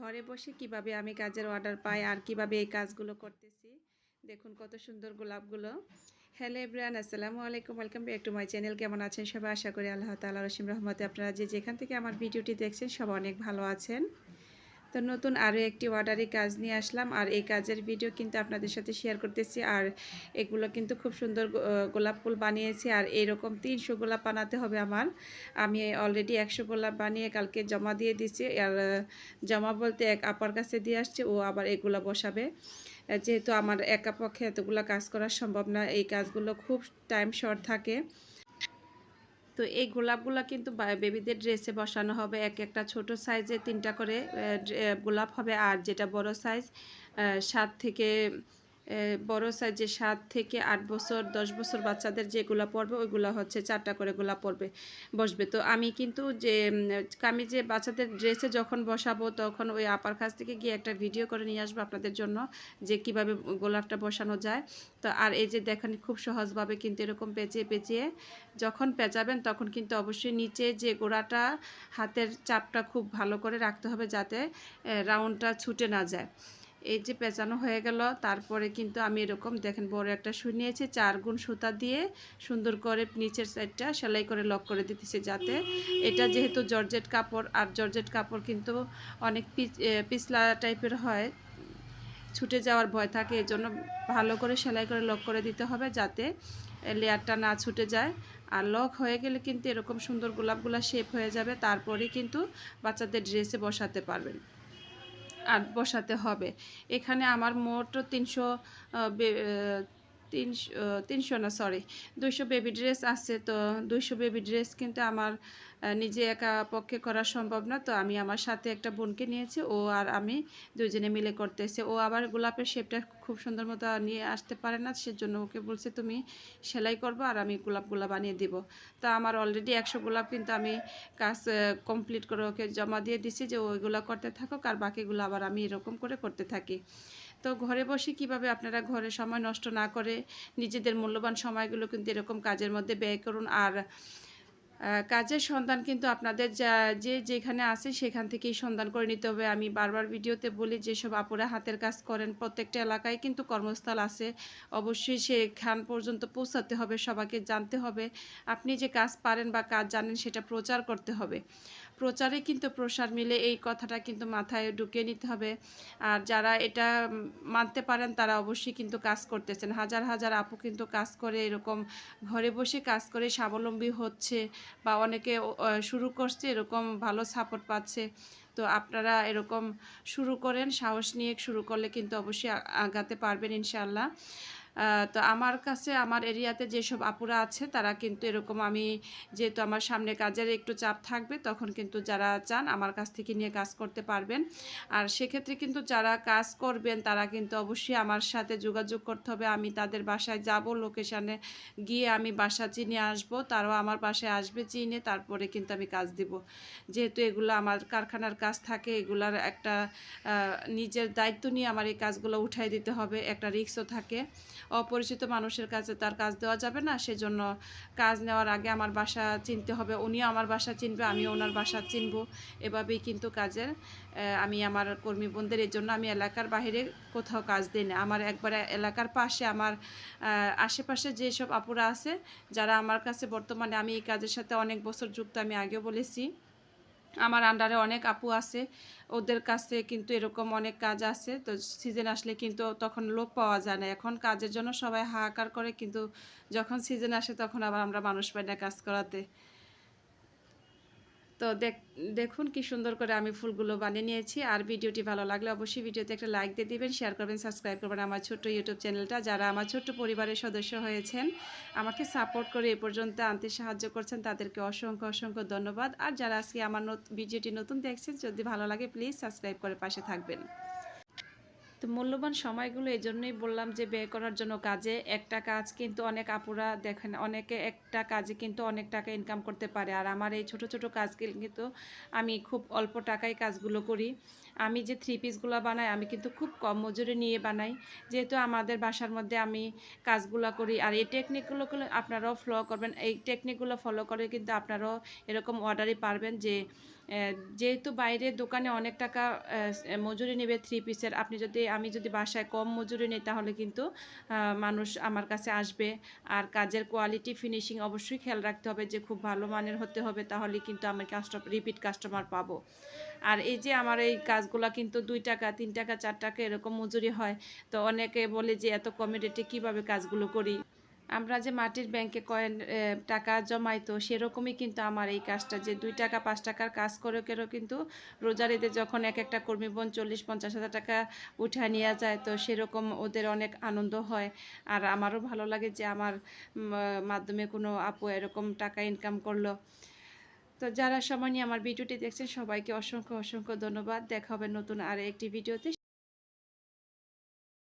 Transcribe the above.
ঘরে বসে কীভাবে আমি কাজের অর্ডার পাই আর কীভাবে এই কাজগুলো করতেছি। দেখুন কত সুন্দর গোলাপগুলো। হ্যালো এব্রান আসসালামু আলাইকুম। Welcome back to my channel কেমন আছেন সবাই? আশা করি আল্লাহ তাআলা রসিম রহমতে আপনারা যে যেখান থেকে আমার ভিডিওটি দেখছেন সবাই অনেক ভালো আছেন। তো নতুন আরও একটি অর্ডারি কাজ নিয়ে আসলাম। আর এই কাজের ভিডিও কিন্তু আপনাদের সাথে শেয়ার করতেছি। আর এগুলো কিন্তু খুব সুন্দর গোলাপ ফুল বানিয়েছি। আর এরকম তিনশো গোলাপ বানাতে হবে আমার। আমি অলরেডি একশো গোলাপ বানিয়ে কালকে জমা দিয়ে দিচ্ছি আর জমা বলতে এক আপার কাছে দিয়ে আসছে। ও আবার এগুলো বসাবে। যেহেতু আমার একা পক্ষে এতগুলো কাজ করা সম্ভব না, এই কাজগুলো খুব টাইম শর্ট থাকে। তো এই গোলাপগুলো কিন্তু বেবিদের ড্রেসে বসানো হবে এক একটা ছোট সাইজে তিনটা করে গোলাপ হবে আর যেটা বড় সাইজ সাত থেকে বড় সাইজে সাত থেকে আট বছর, দশ বছর বাচ্চাদের যেগুলো পড়বে, ওইগুলো হচ্ছে চারটা করে গোলাপ পড়বে, বসবে। তো আমি কিন্তু যে আমি যে বাচ্চাদের ড্রেসে যখন বসাবো, তখন ওই আপার কাছ থেকে গিয়ে একটা ভিডিও করে নিয়ে আসব আপনাদের জন্য, যে কীভাবে গোলাপটা বসানো যায়। তো আর এই যে দেখেন, খুব সহজভাবে কিন্তু এরকম পেঁচিয়ে পেঁচিয়ে যখন পেঁচাবেন, তখন কিন্তু অবশ্যই নিচে যে গোড়াটা, হাতের চাপটা খুব ভালো করে রাখতে হবে যাতে রাউন্ডটা ছুটে না যায়। এই যে পেঁচানো হয়ে গেল, তারপরে কিন্তু আমি এরকম দেখেন বড় একটা সুই নিয়েছি, চার গুণ সুতা দিয়ে সুন্দর করে নিচের সাইডটা সেলাই করে লক করে দিতেছি যাতে এটা যেহেতু জর্জেট কাপড়, আর জর্জেট কাপড় কিন্তু অনেক পিছলা টাইপের হয়, ছুটে যাওয়ার ভয় থাকে এই জন্য ভালো করে সেলাই করে লক করে দিতে হবে যাতে লেয়ারটা না ছুটে যায়। আর লক হয়ে গেলে কিন্তু এরকম সুন্দর গোলাপগুলা শেপ হয়ে যাবে তারপরে কিন্তু বাচ্চাদের ড্রেসে বসাতে পারবেন। আর বসাতে হবে। এখানে আমার মোট তিনশো তিনশো তিনশো না সরি দুইশো বেবি ড্রেস আছে, তো দুইশো বেবি ড্রেস কিন্তু আমার নিজে একা পক্ষে করা সম্ভব না, তো আমি আমার সাথে একটা বোনকে নিয়েছি, ও আর আমি দুজনে মিলে করতেছি। ও আবার গোলাপের শেপটা খুব সুন্দর মতো নিয়ে আসতে পারে না, সেজন্য ওকে বলছে, তুমি সেলাই করব আর আমি গোলাপগুলা বানিয়ে দিব। তা আমার অলরেডি একশো গোলাপ কিন্তু আমি কাজ কমপ্লিট করে ওকে জমা দিয়ে দিছি যে, ওইগুলো করতে থাকুক, আর বাকিগুলো আবার আমি এরকম করে করতে থাকি। তো ঘরে বসে কীভাবে আপনারা ঘরে সময় নষ্ট না করে নিজেদের মূল্যবান সময়গুলো কিন্তু এরকম কাজের মধ্যে ব্যয় করুন? আর কাজের সন্ধান কিন্তু আপনাদের যা, যে যেখানে আছে সেখান থেকেই সন্ধান করে নিতে হবে। আমি বারবার ভিডিওতে বলি, যেসব আপুরা হাতের কাজ করেন প্রত্যেকটা এলাকায় কিন্তু কর্মস্থল আছে। অবশ্যই সেখান পর্যন্ত পৌঁছাতে হবে, সবাইকে জানতে হবে। আপনি যে কাজ পারেন বা কাজ জানেন সেটা প্রচার করতে হবে। প্রচারে কিন্তু প্রসার মিলে এই কথাটা কিন্তু মাথায় ঢুকিয়ে নিতে হবে। আর যারা এটা মানতে পারেন তারা অবশ্যই কিন্তু কাজ করতেছেন। হাজার হাজার আপু কিন্তু কাজ করে এরকম ঘরে বসে কাজ করে স্বাবলম্বী হচ্ছে বা অনেকে শুরু করছে এরকম ভালো সাপোর্ট পাচ্ছে। তো আপনারা এরকম শুরু করেন সাহস নিয়ে শুরু করলে কিন্তু অবশ্যই আগাতে পারবেন ইনশাল্লাহ আহ, তো আমার কাছে, আমার এরিয়াতে যেসব আপুরা আছে, তারা কিন্তু এরকম আমি যেহেতু আমার সামনে কাজের একটু চাপ থাকবে, তখন কিন্তু যারা চান আমার কাছ থেকে নিয়ে কাজ করতে পারবেন। আর সেক্ষেত্রে কিন্তু যারা কাজ করবেন, তারা কিন্তু অবশ্যই আমার সাথে যোগাযোগ করতে হবে। আমি তাদের বাসায় যাব, লোকেশানে গিয়ে আমি বাসা চিনে আসব, তারাও আমার বাসায় আসবে চিনে, তারপরে কিন্তু আমি কাজ দিব। যেহেতু এগুলো আমার কারখানার কাজ থাকে, এগুলার একটা নিজের দায়িত্ব নিয়ে আমার এই কাজগুলো উঠাই দিতে হবে, একটা রিক্সও থাকে। অপরিচিত মানুষের কাছে তার কাজ দেওয়া যাবে না, সেজন্য কাজ নেওয়ার আগে আমার বাসা চিনতে হবে। উনিও আমার বাসা চিনবে, আমিও ওনার বাসা চিনব। এভাবেই কিন্তু কাজের আমি আমার কর্মী বোনদের এই জন্য আমি এলাকার বাইরে কোথাও কাজ দিই না। আমার একবারে এলাকার পাশে আমার আশেপাশে যেসব আপুরা আছে, যারা আমার কাছে বর্তমানে আমি এই কাজের সাথে অনেক বছর যুক্ত, আমি আগেও বলেছি। আমার আন্ডারে অনেক আপু আছে, ওদের কাছে কিন্তু এরকম অনেক কাজ আছে, তো সিজন আসলে কিন্তু তখন লোক পাওয়া যায় না। এখন কাজের জন্য সবাই হাহাকার করে, কিন্তু যখন সিজন আসে তখন আবার আমরা মানুষ পাই না কাজ করাতে। তো দেখ, দেখুন কি সুন্দর করে আমি ফুলগুলো বানিয়ে নিয়েছি। আর ভিডিওটি ভালো লাগলে অবশ্যই ভিডিওতে একটা লাইক দিয়ে দিবেন শেয়ার করবেন সাবস্ক্রাইব করবেন আমার ছোট্ট ইউটিউব চ্যানেলটা যারা আমার ছোট্ট পরিবারের সদস্য হয়েছেন, আমাকে সাপোর্ট করে এ পর্যন্ত আনতে সাহায্য করছেন, তাদেরকে অসংখ্য অসংখ্য ধন্যবাদ। আর যারা আজকে আমার ভিডিওটি নতুন দেখছেন, যদি ভালো লাগে প্লিজ সাবস্ক্রাইব করে পাশে থাকবেন। তো মূল্যবান সময়গুলো এই জন্যই বললাম যে ব্যয় করার জন্য কাজে। একটা কাজ কিন্তু অনেক আপুরা দেখেন, অনেকে একটা কাজে কিন্তু অনেক টাকা ইনকাম করতে পারে। আর আমার এই ছোট ছোট কাজগুলো কিন্তু আমি খুব অল্প টাকায় কাজগুলো করি। আমি যে থ্রি পিসগুলো বানাই, আমি কিন্তু খুব কম মজুরি নিয়ে বানাই। যেহেতু আমাদের বাসার মধ্যে আমি কাজগুলো করি, আর এই টেকনিকগুলো আপনারাও ফলো করবেন। এই টেকনিকগুলো ফলো করে কিন্তু আপনারাও এরকম অর্ডারই পারবেন যে যেহেতু বাইরে দোকানে অনেক টাকা মজুরি নেবে থ্রি পিসের আপনি যদি, আমি যদি বাসায় কম মজুরি নিই, তাহলে কিন্তু মানুষ আমার কাছে আসবে। আর কাজের কোয়ালিটি ফিনিশিং অবশ্যই খেয়াল রাখতে হবে যে খুব ভালো মানের হতে হবে তাহলে কিন্তু আমি কাস্টমার রিপিট কাস্টমার পাবো। আর এই যে আমার এই কাজগুলা কিন্তু দুই টাকা, তিন টাকা, চার টাকা এরকম মজুরি হয়, তো অনেকে বলে যে এত কমে রেটে কীভাবে কাজগুলো করি? আমরা যে মাটির ব্যাংকে কয়েন টাকা জমাই তো সেরকমই কিন্তু আমার এই কাজটা। যে দুই টাকা, পাঁচ টাকার কাজ করে কেউ কিন্তু রোজারিতে যখন এক একটা কর্মী বোন চল্লিশ, পঞ্চাশ হাজার টাকা উঠা নিয়ে যায় তো সেরকম ওদের অনেক আনন্দ হয়। আর আমারও ভালো লাগে যে আমার মাধ্যমে কোনো আপু এরকম টাকা ইনকাম করল। তো যারা সময় নিয়ে আমার ভিডিওটি দেখছেন, সবাইকে অসংখ্য অসংখ্য ধন্যবাদ। দেখা হবে নতুন আর একটি ভিডিওতে।